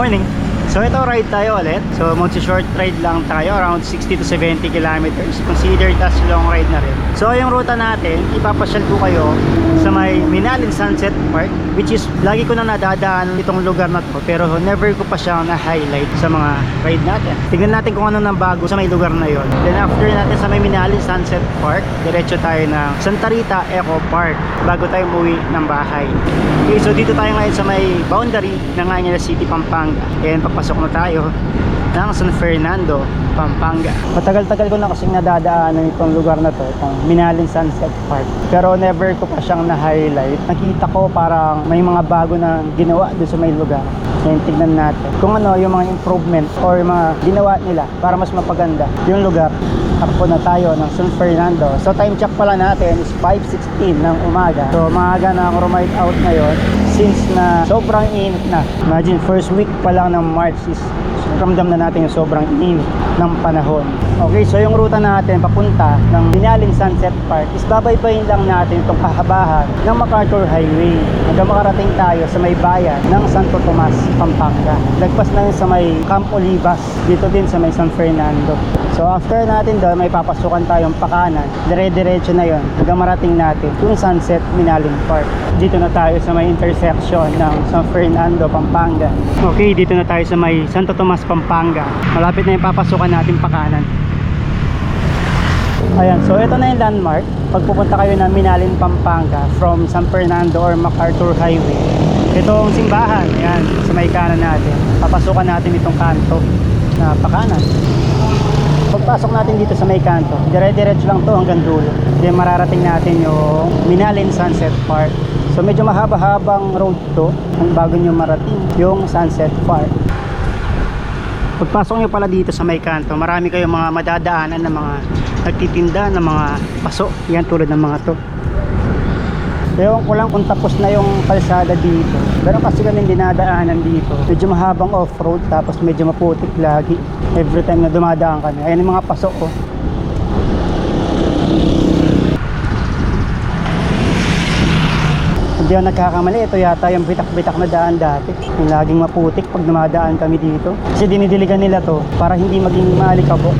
morning. So ito ride tayo ulit. So magsi-short ride lang tayo around 60 to 70 kilometers. Considered as long ride na rin. So yung ruta natin, ipapasyal ko kayo sa may Minalin Sunset Park which is lagi ko na nadadaan itong lugar na to pero never ko pa siya na-highlight sa mga ride natin. Tignan natin kung ano nang bago sa may lugar na yon. Then after natin sa may Minalin Sunset Park, diretso tayo ng Santa Rita Eco Park bago tayo umuwi ng bahay. Okay, so dito tayo ngayon sa may boundary ng Angeles City, Pampanga. And papasok na tayo ng San Fernando, Pampanga. Matagal-tagal ko na kasing nadadaanan itong lugar na to, itong Minalin Sunset Park. Pero never ko pa siyang na-highlight. Nakita ko parang may mga bago na ginawa doon sa may lugar. Ngayon tignan natin kung ano yung mga improvement or mga ginawa nila para mas mapaganda yung lugar. Takbo na tayo ng San Fernando. So time check pala natin is 5.16 ng umaga. So maaga na ako ride out ngayon since na sobrang init na. Imagine first week pa lang ng March is ramdam na natin yung sobrang init ng panahon. Okay, so yung ruta natin papunta ng Binalin Sunset Park is babaybayin lang natin itong kahabahan ng MacArthur Highway hanggang makarating tayo sa may bayan ng Santo Tomas, Pampanga. Lagpas na yun sa may Camp Olivas, dito din sa may San Fernando. So after natin doon, may papasukan tayong pakanan. Dire-diretso na yon hanggang marating natin yung Sunset Minalin Park. Dito na tayo sa may intersection ng San Fernando, Pampanga. Okay, dito na tayo sa may Santo Tomas, Pampanga. Malapit na yung papasukan natin pakanan. Ayan, so ito na yung landmark. Pag pupunta kayo ng Minalin, Pampanga from San Fernando or MacArthur Highway. Ito ang simbahan. Ayan, sa may kanan natin. Papasukan natin itong kanto na pakanan. Pagpasok natin dito sa may kanto, dire-diretso lang to hanggang dulo. Then mararating natin yung Minalin Sunset Park. So medyo mahaba-habang road to kung bago nyo marating yung Sunset Park. Pagpasok nyo pala dito sa may kanto, marami kayong mga madadaanan ng mga nagtitinda ng mga paso. Yan tulad ng mga to. Ewan ko lang kung tapos na yung kalsada dito. Pero kasi kami dinadaanan dito. Medyo mahabang off-road tapos medyo maputik lagi. Every time na dumadaan kami. Ayan yung mga paso ko. Hindi ako nagkakamali. Ito yata yung bitak-bitak na daan dati. Yung laging maputik pag dumadaan kami dito. Kasi dinidiligan nila to para hindi maging maalikabok.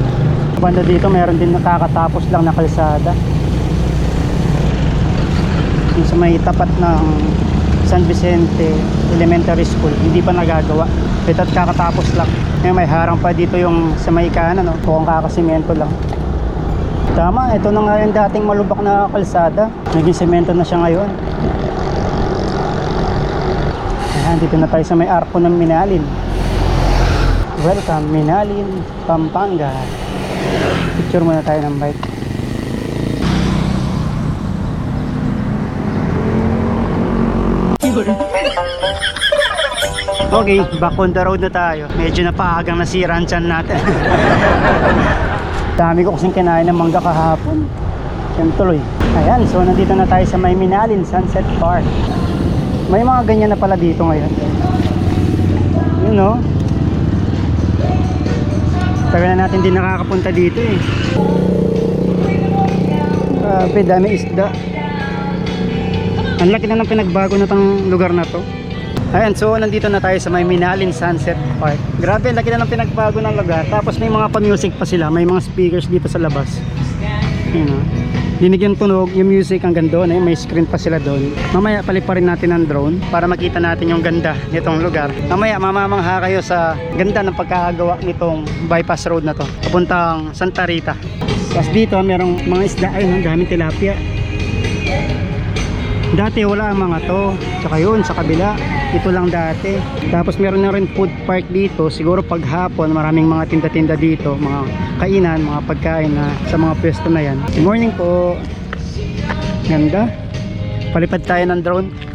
Banda dito meron din nakakatapos lang na kalsada. Sa may tapat ng San Vicente Elementary School, hindi pa nagagawa. Ito at kakatapos lang. Ngayon may harang pa dito yung sa may kanan, no? Mukhang kakasimento lang. Tama, ito na nga yung dating malubak na kalsada. Naging semento na siya ngayon. Ayan, dito na tayo sa may arko ng Minalin. Welcome, Minalin, Pampanga. Picture muna tayo ng bike. Okay, back on the road na tayo. Medyo napaagang nasira ang natin. Dami ko kasing kinain ng mangga kahapon. Yan tuloy. Ayan, so nandito na tayo sa may Minalin Sunset Park. May mga ganyan na pala dito ngayon. Yun no. Tagal na natin din nakakapunta dito eh. Grabe, dami isda. Ang laki na ng pinagbago na tang lugar na to. Ayan, so nandito na tayo sa may Minalin Sunset Park. Grabe, ang laki na ng pinagbago ng lugar. Tapos may mga pa-music pa sila. May mga speakers dito sa labas. Yun o. Dinig yung tunog, yung music hanggang doon. Eh. May screen pa sila doon. Mamaya paliparin natin ang drone para makita natin yung ganda nitong lugar. Mamaya mamamangha kayo sa ganda ng pagkakagawa nitong bypass road na to. Papuntang Santa Rita. Tapos dito merong mga isda. Ayun, ang daming tilapia. Dati wala ang mga to. Tsaka yun, sa kabila. Ito lang dati. Tapos meron na rin food park dito. Siguro pag hapon, maraming mga tinda-tinda dito. Mga kainan, mga pagkain na sa mga pwesto na yan. Good morning po. Ganda. Palipad tayo ng drone.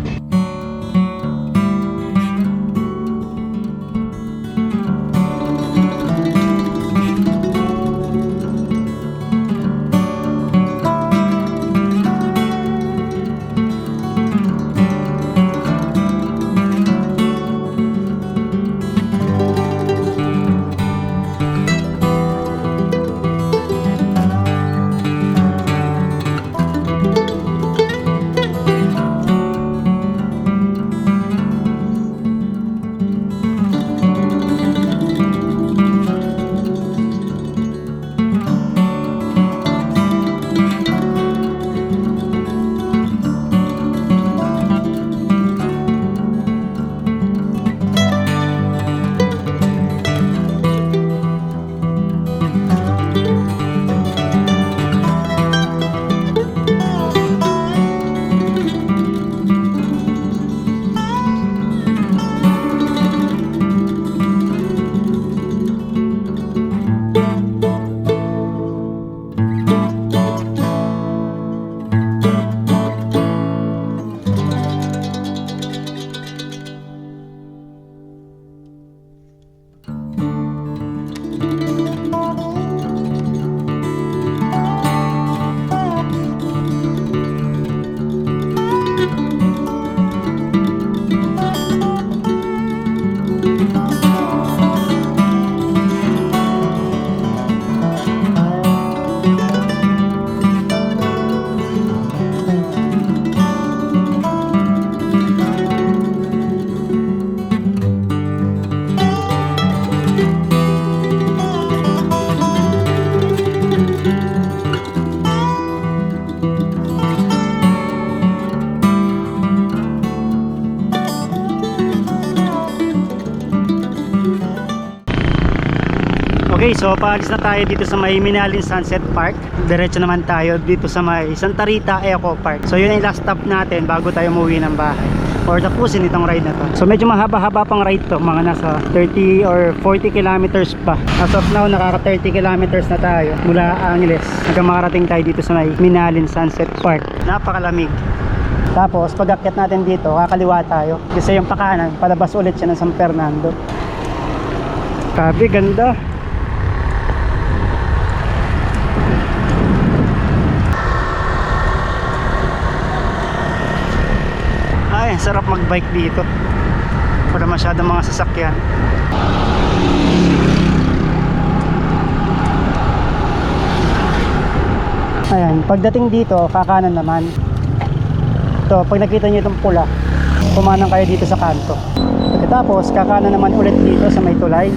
So paalis na tayo dito sa may Minalin Sunset Park. Diretso naman tayo dito sa may Santa Rita Eco Park. So yun ang last stop natin bago tayo umuwi ng bahay. Or tapusin itong ride na to. So medyo mahaba-haba pang ride to. Mga nasa 30 or 40 kilometers pa. As of now, nakaka 30 kilometers na tayo mula Angeles. Hanggang makarating tayo dito sa may Minalin Sunset Park. Napakalamig. Tapos pag akyat natin dito, kakaliwa tayo. Kasi yung pakanan, palabas ulit siya ng San Fernando. Grabe, ganda. Ay, sarap magbike dito. Wala masyadong mga sasakyan. Ayan, pagdating dito, kakanan naman. Ito, pag nakita niyo itong pula, kumanang kayo dito sa kanto. Pagkatapos, kakanan naman ulit dito sa may tulay.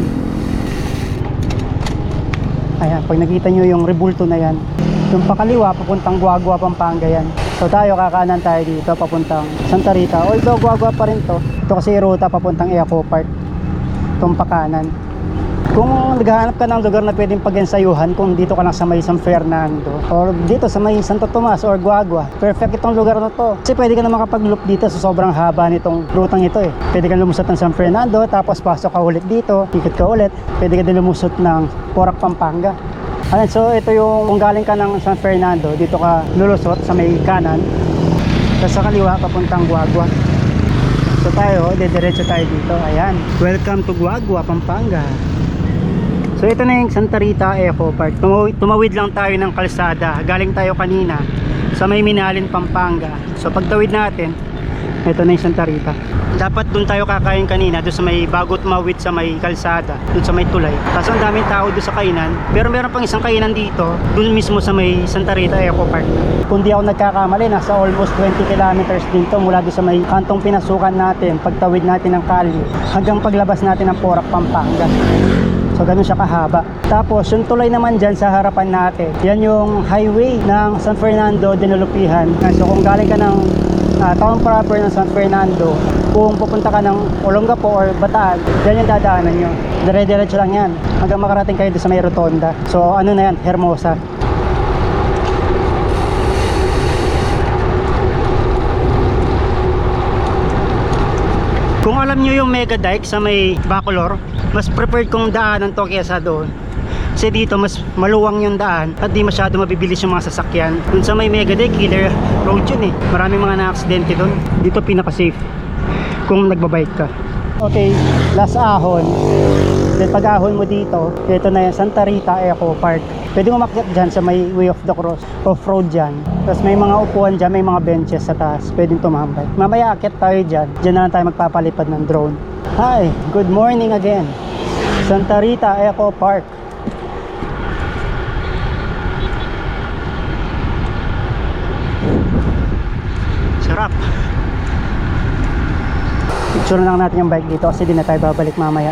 Ayan, pag nakita nyo yung rebulto na yan, yung pakaliwa, papuntang Guagua, Pampanga yan. So tayo, kakanan tayo dito, papuntang Santa Rita. Although Guagua pa rin to. Ito kasi ruta papuntang Eco Park. Itong pakanan. Kung naghahanap ka ng lugar na pwedeng pag-ensayuhan, kung dito ka lang sa may San Fernando, or dito sa may Santo Tomas or Guagua, perfect itong lugar na to. Kasi pwede ka na makapag-loop dito sa sobrang haba nitong rutang ito eh. Pwede ka lumusot ng San Fernando, tapos pasok ka ulit dito, ikot ka ulit. Pwede ka din lumusot ng Porac, Pampanga. Ayan, so ito yung kung galing ka ng San Fernando, dito ka lulusot sa may kanan, tapos sa kaliwa papuntang Guagua. So tayo, dediretso tayo dito. Ayan. Welcome to Guagua, Pampanga. So ito na yung Santa Rita Eco Park. Tumawid, tumawid lang tayo ng kalsada. Galing tayo kanina sa may Minalin, Pampanga. So pagtawid natin, ito na yung Santa Rita. Dapat doon tayo kakain kanina, doon sa may bago tumawid sa may kalsada, doon sa may tulay. Kaso ang daming tao doon sa kainan. Pero meron pang isang kainan dito, doon mismo sa may Santa Rita Eco Park. Kung di ako nagkakamali, nasa almost 20 kilometers dito mula doon sa may kantong pinasukan natin, pagtawid natin ng Cali, hanggang paglabas natin ng Porac, Pampanga. So ganun siya kahaba. Tapos yung tulay naman dyan sa harapan natin, yan yung highway ng San Fernando de Nulupihan. So kung galing ka ng ah, town proper ng San Fernando, kung pupunta ka ng Olongapo or Bataan, yan yung dadaanan nyo. Dire-diretso lang yan. Hanggang makarating kayo doon sa may rotonda. So ano na yan, Hermosa. Kung alam nyo yung Mega Dike sa may Bacolor, mas preferred kong daanan to kesa doon. Kasi dito mas maluwang yung daan at di masyado mabibilis yung mga sasakyan. Dun sa may Mega Dike, killer road yun eh. Maraming mga na-aksidente doon. Dito pinaka-safe kung nagbabike ka. Okay, last ahon. Then pag ahon mo dito, ito na yan, Santa Rita Eco Park. Pwede mo makyat dyan sa may Way of the Cross, off-road dyan. Tapos may mga upuan dyan, may mga benches sa taas. Pwedeng tumambay. Mamaya akyat tayo dyan. Dyan na lang tayo magpapalipad ng drone. Hi, good morning again. Santa Rita Eco Park. Sarap. Picture lang natin yung bike dito kasi di na tayo babalik mamaya.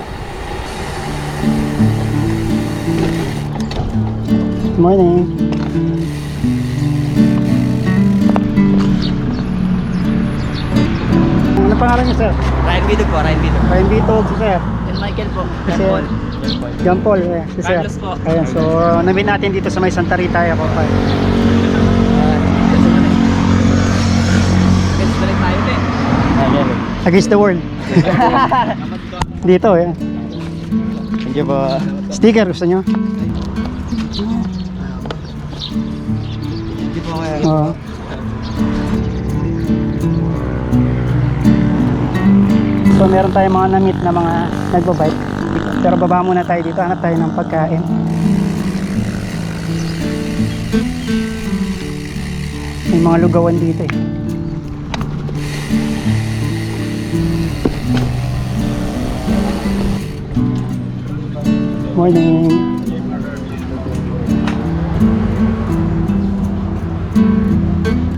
Morning. Ano pangalan niyo, sir? Ryan Bidog po, Ryan Bidog. Ryan Bitog, sir. And Michael po. Kasi- Paul. John Paul, eh, si sir. Carlos po. Ayan, so, nabit natin dito sa may Santa Rita, ako pa. Against balik tayo din. Against the world. dito, eh. Thank you po. Sticker, gusto nyo? Thank you po kaya. Oo. So meron tayong mga na-meet na mga nagbabike. Pero baba muna tayo dito, hanap tayo ng pagkain. May mga lugawan dito eh. Morning.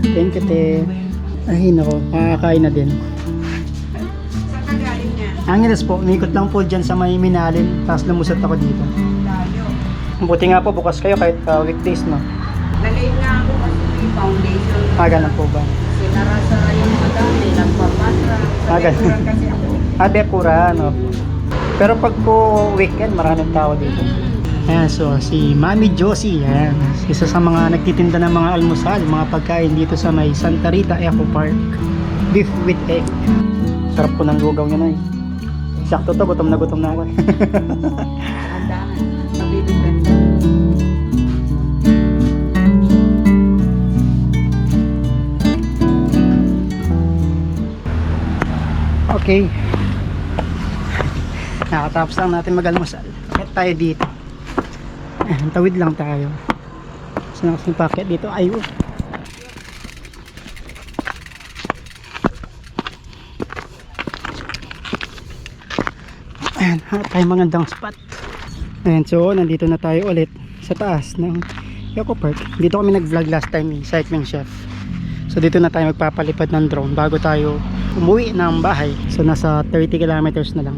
Thank you, te. Ay, nako. Makakain na din. Saan ka galing niya? Angeles po, umikot lang po dyan sa may Minalin, tapos lumusot ako dito. Layo. Buti nga po bukas kayo kahit uh, weekdays, no? Nalate nga ako kasi may foundation. Ah, ganun po ba? Sinarasa yung madami, nagpapatra. Sa Ah, ganun. Kasi ako. Ah, no? Pero pag po weekend, maraming tao dito. Ayan, so si Mami Josie, ayan, isa sa mga nagtitinda ng mga almusal, mga pagkain dito sa may Santa Rita Eco Park. Beef with egg. Sarap po ng lugaw niya na eh. Sakto to, gutom na gutom na ako. okay. Nakatapos lang natin mag-almusal. Bakit tayo dito? Ayan, tawid lang tayo. Saan kasi yung packet dito? Ayun. Ayan, hanap tayo magandang spot. Ayan, so nandito na tayo ulit sa taas ng Eco Park. Dito kami nag-vlog last time ni Cycling Chef. So dito na tayo magpapalipad ng drone bago tayo umuwi ng bahay. So nasa 30 kilometers na lang.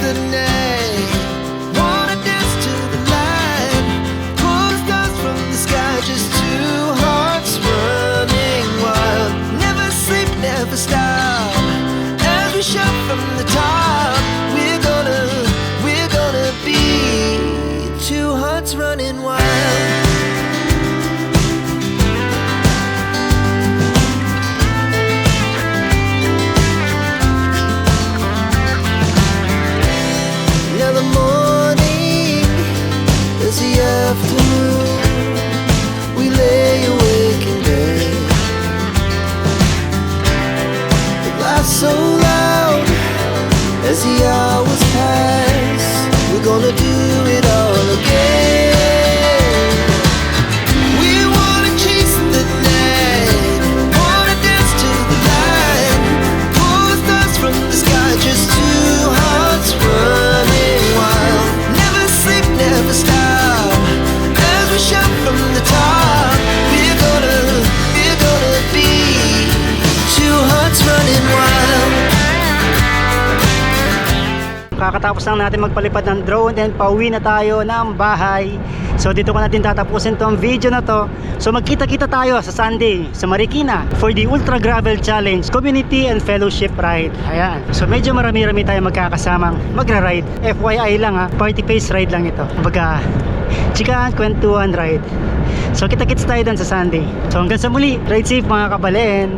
The night, Kakatapos lang natin magpalipad ng drone and pauwi na tayo ng bahay. So dito ko natin tatapusin tong video na to. So magkita-kita tayo sa Sunday sa Marikina for the Ultra Gravel Challenge Community and Fellowship Ride. Ayan. So medyo marami-rami tayo magkakasamang magra-ride. FYI lang ha, party face ride lang ito. Kumbaga, chikahan, kwentuhan ride. So kita-kits tayo dun sa Sunday. So hanggang sa muli, ride safe mga kabalen.